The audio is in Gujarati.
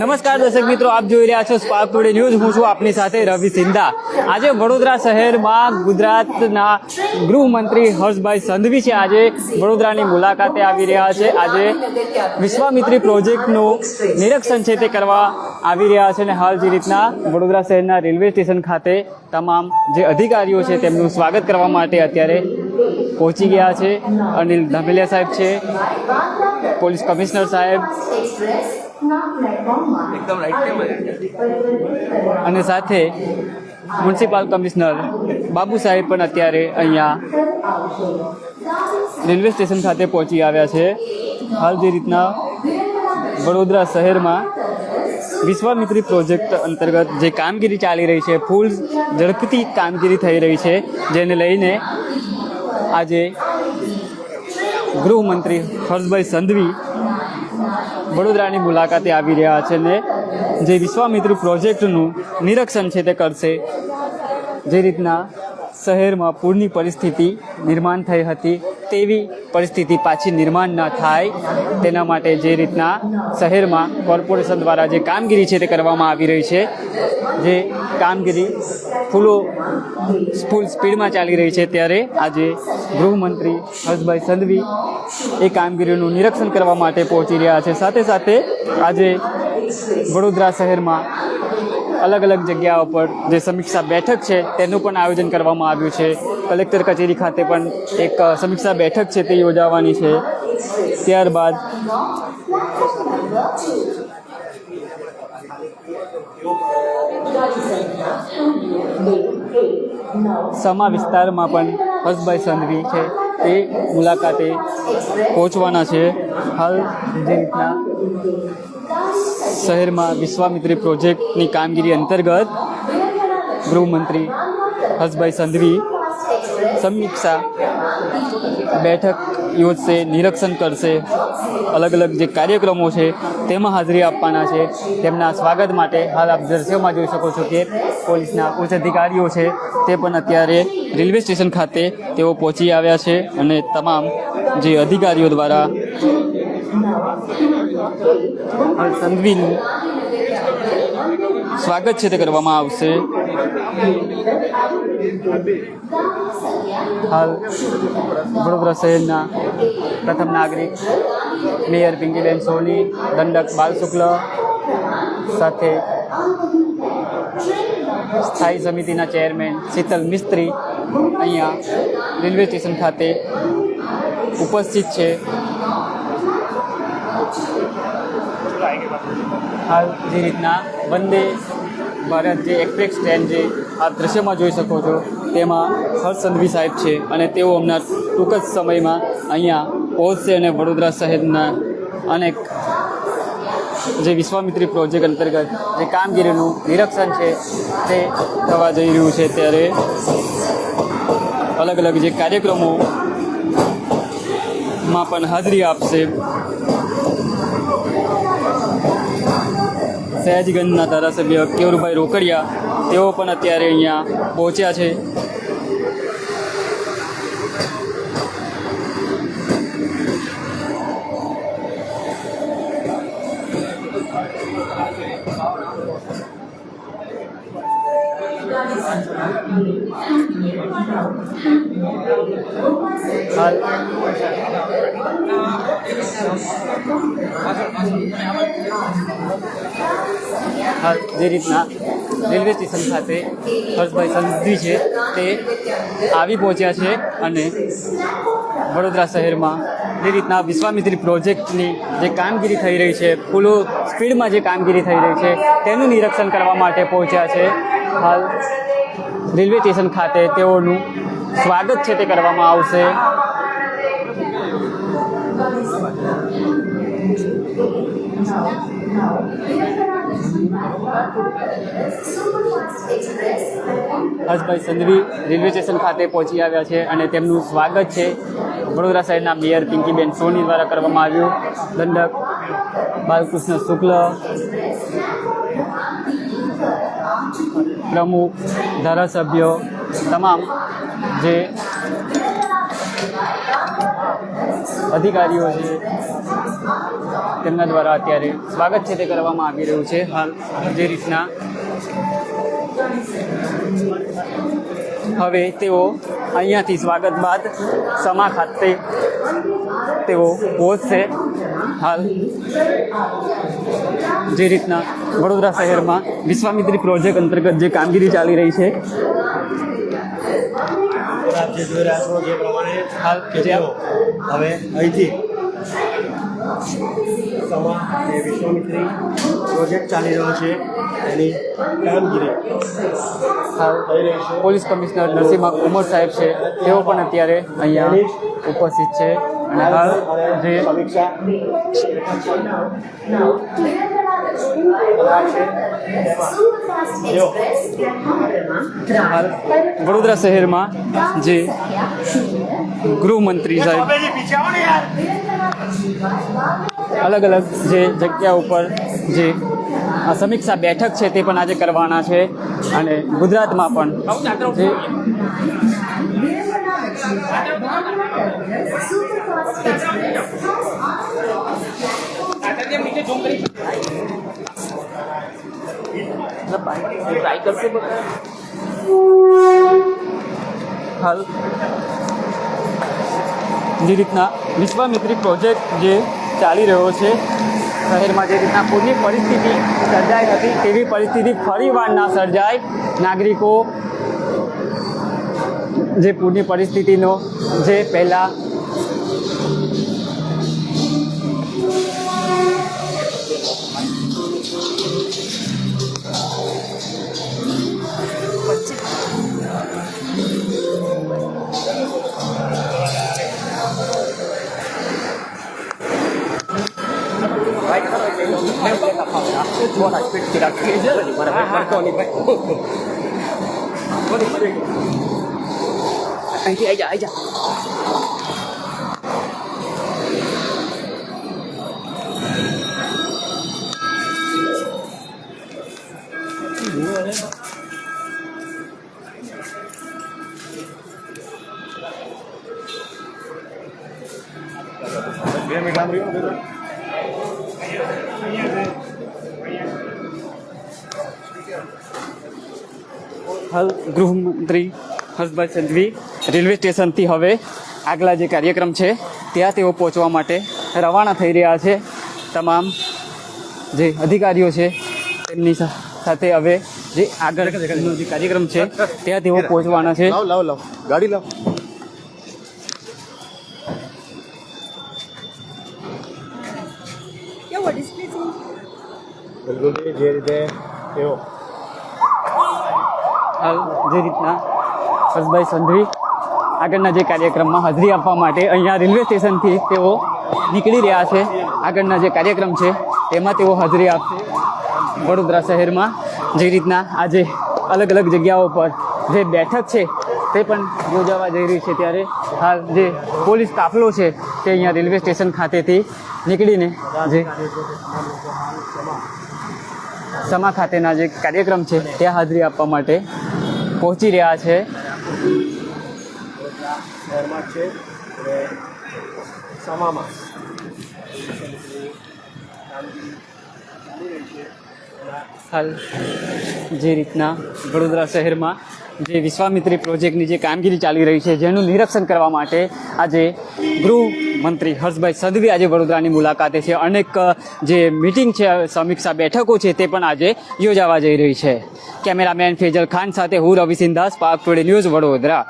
નમસ્કાર દર્શક મિત્રો, આપ જોઈ રહ્યા છો સ્પાર્ક ટુડે ન્યૂઝ હું છું આપની સાથે રવિ સિંધા. આજે વડોદરા શહેરમાં ગુજરાતના ગૃહમંત્રી હર્ષભાઈ સંધવી છે. આજે વડોદરાની મુલાકાતે આવી રહ્યા છે. આજે વિશ્વામિત્રી પ્રોજેક્ટનું નિરીક્ષણ છે તે કરવા આવી રહ્યા છે અને હાલ જે રીતના વડોદરા શહેરના રેલવે સ્ટેશન ખાતે તમામ જે અધિકારીઓ છે તેમનું સ્વાગત કરવા માટે અત્યારે પહોંચી ગયા છે. અનિલ ધામેલિયા સાહેબ છે. પોલીસ કમિશનર સાહેબ. અને સાથે મ્યુનિસિપાલ કમિશનર બાબુ સાહેબ પણ અત્યારે અહીંયા રેલવે સ્ટેશન ખાતે પહોંચી આવ્યા છે. હાલ જે રીતના વડોદરા શહેરમાં વિશ્વામિત્રી પ્રોજેક્ટ અંતર્ગત જે કામગીરી ચાલી રહી છે ફૂલ ઝડપથી કામગીરી થઈ રહી છે જેને લઈને આજે ગૃહમંત્રી હર્ષભાઈ સંઘવી વડોદરાની મુલાકાતે આવી રહ્યા છે ને જે વિશ્વામિત્રી પ્રોજેક્ટનું નિરીક્ષણ છે તે કરશે. જે રીતના શહેરમાં પૂરની પરિસ્થિતિ નિર્માણ થઈ હતી, તેવી પરિસ્થિતિ પાછી નિર્માણ ન થાય, તેના માટે જે રીતના શહેરમાં કોર્પોરેશન દ્વારા જે કામગીરી છે તે કરવામાં આવી રહી છે, જે કામગીરી ફૂલો ફૂલ સ્પીડમાં ચાલી રહી છે ત્યારે આજે ગૃહમંત્રી હર્ષભાઈ સંઘવી એ કામગીરીનું નિરીક્ષણ કરવા માટે પહોંચી રહ્યા છે. સાથે સાથે આજે વડોદરા શહેરમાં અલગ અલગ જગ્યાઓ પર જે સમીક્ષા બેઠક છે તેનું પણ આયોજન કરવામાં આવ્યું છે. કલેક્ટર કચેરી ખાતે પણ એક સમીક્ષા બેઠક છે તે યોજાવાની છે. ત્યારબાદ સમા વિસ્તારમાં પણ હસભાઈ સંઘવી છે. તે મુલાકાતે પહોંચવાના છે. હાલ જે રીતના શહેરમાં વિશ્વામિત્રી પ્રોજેક્ટની કામગીરી અંતર્ગત ગૃહમંત્રી હર્ષભાઈ સંઘવી સમીક્ષા બેઠક યોજશે, નિરીક્ષણ કરશે. અલગ અલગ જે કાર્યક્રમો છે તેમાં હાજરી આપવાના છે. તેમના સ્વાગત માટે હાલ આપ દ્રશ્યોમાં જોઈ શકો છો કે પોલીસના ઉચ્ચ અધિકારીઓ છે તે પણ અત્યારે રેલવે સ્ટેશન ખાતે તેઓ પહોંચી આવ્યા છે અને તમામ જે અધિકારીઓ દ્વારા સંઘવીનું સ્વાગત છે તે કરવામાં આવશે. હાલ વડોદરા શહેરના પ્રથમ નાગરિક મેયર પિંકીબેન સોની, દંડક બાલ શુક્લ સાથે સ્થાયી સમિતિના ચેરમેન શીતલ મિસ્ત્રી અહીંયા રેલવે સ્ટેશન ખાતે ઉપસ્થિત છે. હાલ જે રીતના વંદે ભારત જે એક્સપ્રેસ ટ્રેન જે આપ દ્રશ્યમાં જોઈ શકો છો, તેમાં હર્ષ સંઘવી સાહેબ છે અને તેઓ હમણાં ટૂંક જ સમયમાં અહીંયા પહોંચશે અને વડોદરા શહેરના અનેક જે વિશ્વામિત્રી પ્રોજેક્ટ અંતર્ગત જે કામગીરીનું નિરીક્ષણ છે, તે થવા જઈ રહ્યું છે. ત્યારે અલગ અલગ જે કાર્યક્રમો માં પણ હાજરી આપશે. સયાજીગંજના ધારાસભ્ય કેવરુભાઈ રોકડિયા તેઓ પણ અત્યારે અહીંયા પહોંચ્યા છે. હાલ હાલ, જે રીતના રેલવે સ્ટેશન ખાતે હર્ષભાઈ સંઘવી છે, તે આવી પહોંચ્યા છે અને વડોદરા શહેરમાં જે રીતના વિશ્વામિત્રી પ્રોજેક્ટની જે કામગીરી થઈ રહી છે, ફૂલો સ્પીડમાં જે કામગીરી થઈ રહી છે, તેનું નિરીક્ષણ કરવા માટે પહોંચ્યા છે. હાલ, રેલવે સ્ટેશન ખાતે તેઓનું સ્વાગત છે તે કરવામાં આવશે. હર્ષભાઈ સંધવી રેલવે સ્ટેશન ખાતે પહોંચી આવ્યા છે અને તેમનું સ્વાગત છે. વડોદરા શહેરના મેયર પિંકીબેન સોની દ્વારા કરવામાં આવ્યું. દંડક બાલકૃષ્ણ શુક્લ, પ્રમુખ ધારાસભ્યો, તમામ જે અધિકારીઓ છે, તેમના દ્વારા અત્યારે સ્વાગત છે તે કરવામાં આવી રહ્યું છે હાલ જે રીતના. હવે તેઓ અહીંયાથી સ્વાગત બાદ સમા ખાતે તેઓ પહોંચશે. હાલ જે રીતના વડોદરા શહેરમાં વિશ્વામિત્રી પ્રોજેક્ટ અંતર્ગત જે કામગીરી ચાલી રહી છે આપ જે જોઈ રહ્યા છો જે પ્રમાણે હાલ જે ખેતીઓ હવે અહીંથી સમા જે વિશ્વામિત્રી પ્રોજેક્ટ ચાલી રહ્યો છે. એની કામગીરી હાલ થઈ રહી છે. પોલીસ કમિશનર નરસિંહ ઉમર સાહેબ છે તેઓ પણ અત્યારે અહીંયા ઉપસ્થિત છે. અને હાલ જે સમીક્ષા. વડોદરા શહેરમાં જે. ગૃહમંત્રી સાહેબ. અલગ અલગ જે જગ્યા ઉપર જે આ સમીક્ષા બેઠક છે તે પણ આજે કરવાના છે અને ગુજરાતમાં પણ જે હાલ જે રીતના વિશ્વામિત્રી પ્રોજેક્ટ જે ચાલી રહ્યો છે, શહેરમાં જે રીતના પૂરની પરિસ્થિતિ સર્જાઈ હતી, તેવી પરિસ્થિતિ ફરીવાર ના સર્જાય. નાગરિકો, જે પૂરની પરિસ્થિતિનો જે પહેલાં nem kell kaphatna. Van egy picit, aki kézzel vagyunk, van egy megkalni meg. Van egy picit. Egy, egy, egy. Bien, mi cambio. હાલ ગૃહમંત્રી હર્ષભાઈ સંઘવી રેલવે સ્ટેશનથી હવે આગલા જે કાર્યક્રમ છે ત્યાં તેઓ પહોંચવા માટે રવાના થઈ રહ્યા છે. તમામ જે અધિકારીઓ છે તેમની સા- સાથે હવે જે આગળનો જે કાર્યક્રમ છે ત્યાં તેઓ પહોંચવાના છે. લાવ લાવ લાવ. ગાડી લાવ. જે રીતે તેઓ હાલ જે રીતના હર્ષભાઈ સંધવી આગળના જે કાર્યક્રમમાં હાજરી આપવા માટે અહીંયા રેલવે સ્ટેશનથી તેઓ નીકળી રહ્યા છે. આગળના જે કાર્યક્રમ છે, તેમાં તેઓ હાજરી આપશે. વડોદરા શહેરમાં જે રીતના આજે અલગ અલગ જગ્યાઓ પર જે બેઠક છે, તે પણ યોજાવા જઈ રહી છે. ત્યારે હાલ જે પોલીસ કાફલો છે, તે અહીંયા રેલવે સ્ટેશન ખાતેથી નીકળીને જે સમા ખાતેના જે કાર્યક્રમ છે, ત્યાં હાજરી આપવા માટે પહોંચી રહ્યા છે. સમામાં હાલ જે રીતના વડોદરા શહેરમાં જે વિશ્વામિત્રી પ્રોજેક્ટની જે કામગીરી ચાલી રહી છે, જેનું નિરીક્ષણ કરવા માટે આજે ગૃહમંત્રી હર્ષભાઈ સંઘવી આજે વડોદરાની મુલાકાતે છે. અનેક જે મિટિંગ છે, સમીક્ષા બેઠકો છે, તે પણ આજે યોજાવા જઈ રહી છે. કેમેરામેન ફેજલ ખાન સાથે હું રવિસિંહ દાસ પાક ટુડે ન્યૂઝ વડોદરા.